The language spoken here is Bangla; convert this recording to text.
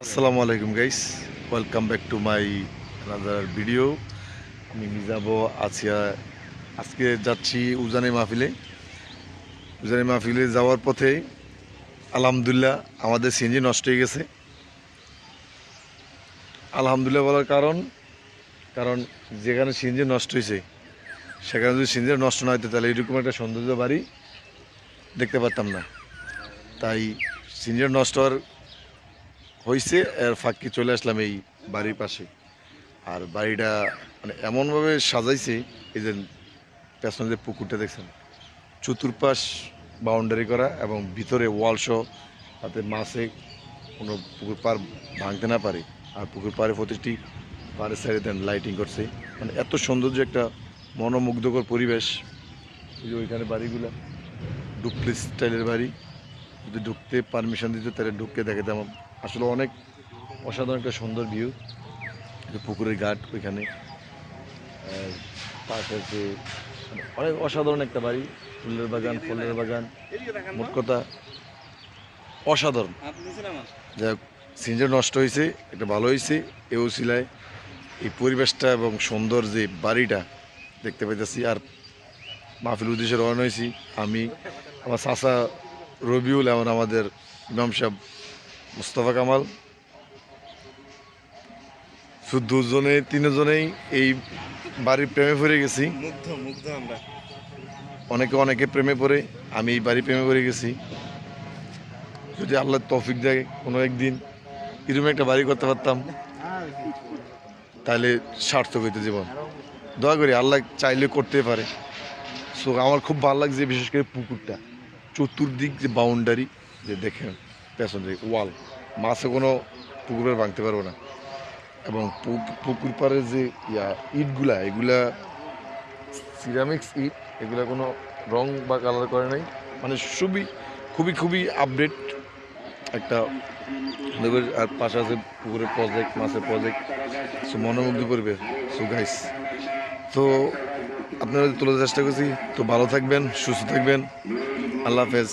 আসসালামু আলাইকুম guys welcome back to my another video আমি মিজাবো আছি আ- আজকে যাচ্ছি উজানি মাহফিলে। উজানি মাহফিলে যাওয়ার পথে আলহামদুলিল্লাহ আমাদের সিএনজি নষ্ট হয়ে গেছে। আলহামদুলিল্লাহ বলার কারণ কারণ যেখানে সিএনজি নষ্ট হয়েছে, সেখানে যদি সিএনজি নষ্ট না হতো তাহলে এরকম একটা সৌন্দর্য বাড়ি দেখতে পারতাম না। তাই সিএনজি নষ্ট হওয়ার হয়েছে এর ফাঁকি চলে আসলাম এই বাড়ির পাশে। আর বাড়িটা মানে এমনভাবে সাজাইছে, এই যে পেছনে যে পুকুরটা দেখছেন, চতুর্পাশ বাউন্ডারি করা এবং ভিতরে ওয়াল সহ তাতে মাছে কোনো পুকুর পার ভাঙতে না পারে। আর পুকুর পাড়ে প্রতিটি পাড়ের সাইডে দেন লাইটিং করছে। মানে এত সৌন্দর্য একটা মনোমুগ্ধকর পরিবেশ। এই যে ওইখানে বাড়িগুলা ডুপ্লিস স্টাইলের বাড়ি। যদি ঢুকতে পারমিশন দিত, তাহলে ঢুকতে দেখাতাম আসলে অনেক অসাধারণ একটা সুন্দর ভিউ যে পুকুরের ঘাট ওইখানে। পাশে আছে অনেক অসাধারণ একটা বাড়ি, ফুলের বাগান ফুলের বাগান, মোট কথা অসাধারণ। যাই হোক সিনজার নষ্ট হয়েছে, এটা ভালো হয়েছে, এও শিলায় এই পরিবেশটা এবং সুন্দর যে বাড়িটা দেখতে পাইতেছি। আর মাহফিল উদ্দেশ্যে রওনা হয়েছি আমি, আমার চাচা রবিউল এমন আমাদের ইমাম সাহেব। মুস্তফা কামাল। শুধু দুজনে তিনজনেই এই বাড়ির প্রেমে পড়ে গেছি। মুগ্ধ মুগ্ধ আমরা। অনেকে অনেকে প্রেমে পড়ে আমি এই বাড়ি প্রেমে পড়ে গেছি। যদি আল্লাহ তৌফিক দেয় কোনো একদিন এরকম একটা বাড়ি করতে পারতাম তাহলে সার্থক হইতে জীবন। দয়া করি আল্লাহ চাইলে করতে পারে। সো আমার খুব ভালো লাগছে বিশেষ করে পুকুরটা। চতুর্দিক যে বাউন্ডারি যে দেখেন পেছন দিকে, ওয়াল। মাছে কোনো পুকুরের ভাঙতে পারব না। এবং পুকুর পাড়ের যে ইয়া, ইটগুলা, এগুলা সিরামিক্স ইট, এগুলা কোনো রং বা কালার করে নাই। মানে খুবই খুবই খুবই আপডেট একটা দেখবেন আর পাশে আছে পুকুরের প্রজেক্ট মাছের প্রজেক্ট সো মনোমুগ্ধ করবে সো গাইস তো আপনারা তোলার চেষ্টা করছি, তো ভালো থাকবেন, সুস্থ থাকবেন। আল্লাহ হাফেজ।